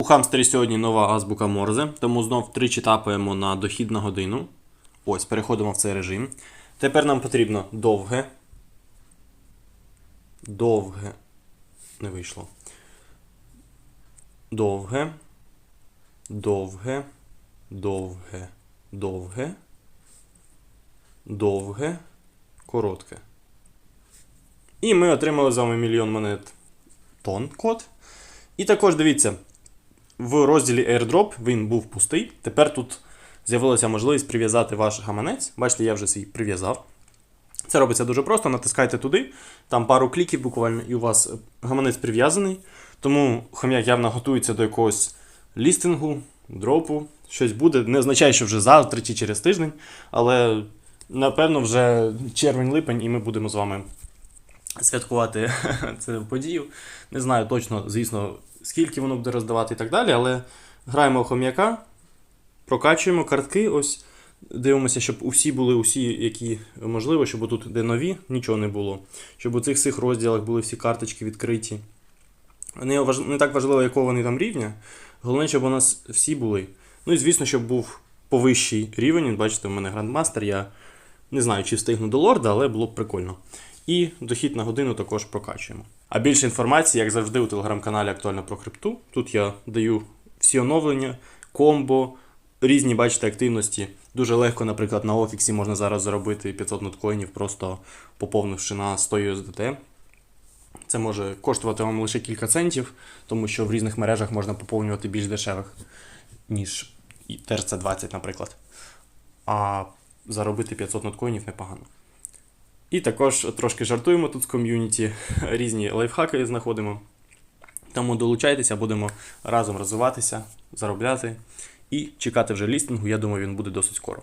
У хамстері сьогодні нова азбука Морзе, тому знов тричі тапаємо на дохід на годину. Ось, переходимо в цей режим. Тепер нам потрібно довге. Довге. Не вийшло. Довге. Довге. Довге. Довге. Довге. Коротке. І ми отримали з вами мільйон монет тон код. І також дивіться, в розділі AirDrop він був пустий. Тепер тут з'явилася можливість прив'язати ваш гаманець. Бачите, я вже свій прив'язав. Це робиться дуже просто. Натискайте туди, там пару кліків буквально, і у вас гаманець прив'язаний. Тому хом'як явно готується до якогось лістингу, дропу. Щось буде. Не означає, що вже завтра чи через тиждень, але напевно вже червень-липень, і ми будемо з вами святкувати цю подію. Не знаю точно, звісно, скільки воно буде роздавати і так далі, але граємо хом'яка, прокачуємо картки, ось дивимося, щоб усі були усі, які можливо, щоб тут, де нові, нічого не було. Щоб у цих всіх розділах були всі карточки відкриті. Не, важ... не так важливо, якого вони там рівня. Головне, щоб у нас всі були. Ну і звісно, щоб був повищий рівень. Бачите, у мене грандмастер. Я не знаю, чи встигну до лорда, але було б прикольно. І дохід на годину також прокачуємо. А більше інформації, як завжди, у телеграм-каналі Актуально про крипту. Тут я даю всі оновлення, комбо, різні, бачите, активності. Дуже легко, наприклад, на офіксі можна зараз заробити 500 ноткоїнів, просто поповнивши на 100 USDT. Це може коштувати вам лише кілька центів, тому що в різних мережах можна поповнювати більш дешевих, ніж TRC20, наприклад. А заробити 500 ноткоїнів непогано. І також трошки жартуємо тут з ком'юніті, різні лайфхаки знаходимо. Тому долучайтеся, будемо разом розвиватися, заробляти і чекати вже лістингу. Я думаю, він буде досить скоро.